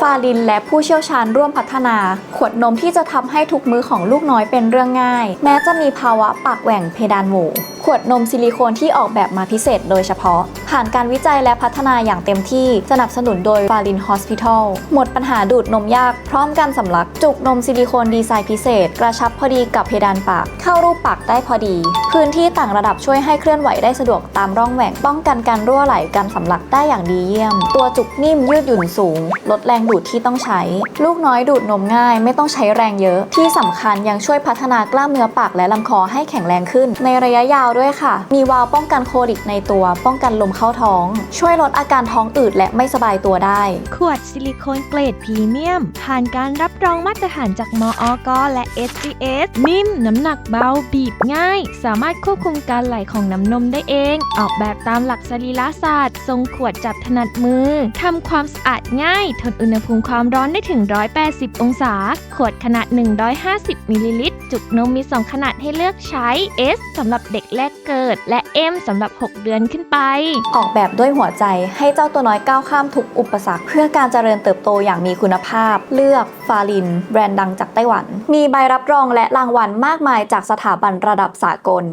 ฟาลิน และผู้เชี่ยวชาญร่วมพัฒนา ขวดนมที่จะทำให้ทุกมื้อของลูกน้อยเป็นเรื่องง่าย แม้จะมีภาวะปากแหว่งเพดานโหวขวดนมซิลิโคนที่ออกแบบมาพิเศษโดยเฉพาะ ผ่านการวิจัยและพัฒนาอย่างเต็มที่สนับสนุนโดยฟาลินฮอสพิทอลหมดปัญหาดูดนมยากพร้อมการสำลัก จุกนมซิลิโคนดีไซน์พิเศษ กระชับพอดีกับเพดานปาก เข้ารูปปากได้พอดี พื้นที่ต่างระดับช่วยให้เคลื่อนไหวได้สะดวกตามร่องแหว่งป้องกันการรั่วไหลการสำลักได้อย่างดีเยี่ยม ตัวจุกนิ่มยืดหยุ่นสูง ลดแรงดูดที่ต้องใช้ ลูกน้อยดูดนมง่าย ไม่ต้องใช้แรงเยอะ ที่สำคัญยังช่วยพัฒนากล้ามเนื้อปากและลำคอให้แข็งแรงขึ้น ในระยะยาวด้วยค่ะ มีวาล์วป้องกันโคลิกในตัวป้องกันลมเข้าท้อง ช่วยลดอาการท้องอืดและไม่สบายตัวได้ ขวดซิลิโคนเกรดพรีเมียม ผ่านการรับรองมาตรฐานจากมออกและ SGS นิ่มน้ำหนักเบา บีบง่าย สามารถควบคุมการไหลของน้ำนมได้เอง ออกแบบตามหลักสรีระศาสตร์ ทรงขวดจับถนัดมือทำความสะอาดง่าย ทนอุณหภูมิความร้อนได้ถึง 180 องศา ขวดขนาด 150มิลลิลิตร จุกนมมี 2 ขนาดให้เลือกใช้ S สำหรับเด็กแรกเกิด และ M สำหรับ 6 เดือนขึ้นไปออกแบบด้วยหัวใจให้เจ้าตัวน้อยก้าวข้ามทุกอุปสรรค เพื่อการเจริญเติบโตอย่างมีคุณภาพ เลือกฟาลิน แบรนด์ดังจากไต้หวัน มีใบรับรองและรางวัลมากมายจากสถาบันระดับสากล